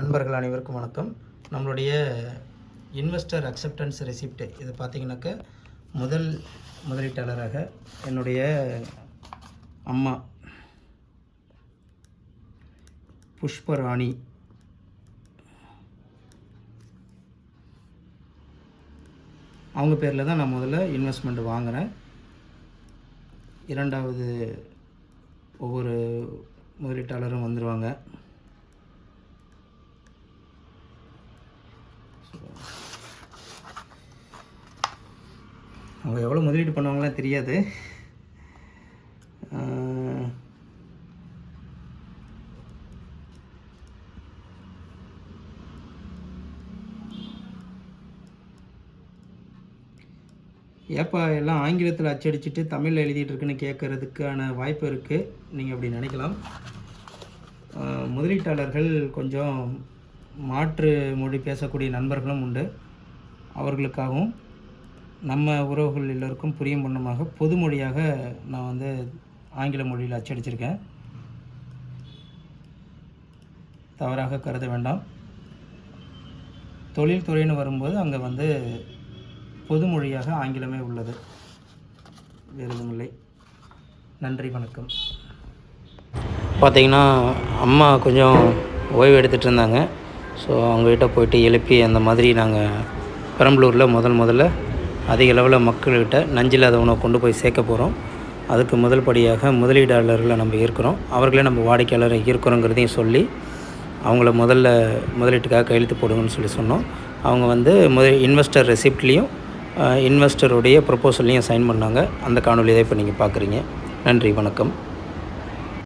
நண்பர்கள் அனைவருக்கும் வணக்கம். நம்மளுடைய இன்வெஸ்டர் அக்செப்டன்ஸ் ரெசிப்ட் இது பார்த்தீங்கன்னாக்க முதல் முதலீட்டாளராக என்னுடைய அம்மா புஷ்பராணி அவங்க பேரில் தான் நான் முதல்ல இன்வெஸ்ட்மெண்ட் வாங்கினேன் இரண்டாவது ஒவ்வொரு முதலீட்டாளரும் வந்துடுவாங்க அவங்க எவ்வளோ முதலீடு பண்ணுவாங்களாம் தெரியாது. ஆஹ், ஏப்பா எல்லாம் ஆங்கிலத்தில் அச்சடிச்சிட்டு தமிழில் எழுதிட்டு இருக்குன்னு கேட்குறதுக்கான வாய்ப்பு இருக்குது நீங்கள் அப்படி நினைக்கலாம். ஆஹ், முதலீட்டாளர்கள் கொஞ்சம் மாற்று மொழி பேசக்கூடிய நண்பர்களும் உண்டு. அவர்களுக்காகவும் நம்ம உறவுகள் எல்லோருக்கும் புரியும் வண்ணமாக பொதுமொழியாக நான் வந்து ஆங்கில மொழியில் அச்சடிச்சிருக்கேன். தவறாக கருத வேண்டாம். தொழில்துறைன்னு வரும்போது அங்கே வந்து பொதுமொழியாக ஆங்கிலமே உள்ளது. வேறு நன்றி வணக்கம். பார்த்தீங்கன்னா அம்மா கொஞ்சம் ஓய்வு எடுத்துகிட்டு இருந்தாங்க. ஸோ அவங்ககிட்ட போயிட்டு எழுப்பி அந்த மாதிரி நாங்கள் பெரம்பலூரில் முதல் முதல்ல அதிக அளவில் மக்கள்கிட்ட நஞ்சில்லாத உணவை கொண்டு போய் சேர்க்க போகிறோம் அதுக்கு முதல் படியாக முதலீடாளர்களை நம்ம இருக்கிறோம் அவர்களே நம்ம வாடிக்கையாளரை இருக்கிறோங்கிறதையும் சொல்லி அவங்கள முதல்ல முதலீட்டுக்காக கையெழுத்து போடுங்கன்னு சொல்லி சொன்னோம். அவங்க வந்து முதல் இன்வெஸ்டர் ரெசிப்ட்லேயும் இன்வெஸ்டருடைய ப்ரொப்போசல்லையும் சைன் பண்ணாங்க. அந்த காணொலி தான் இப்போ நீங்கள் பார்க்குறீங்க நன்றி வணக்கம்.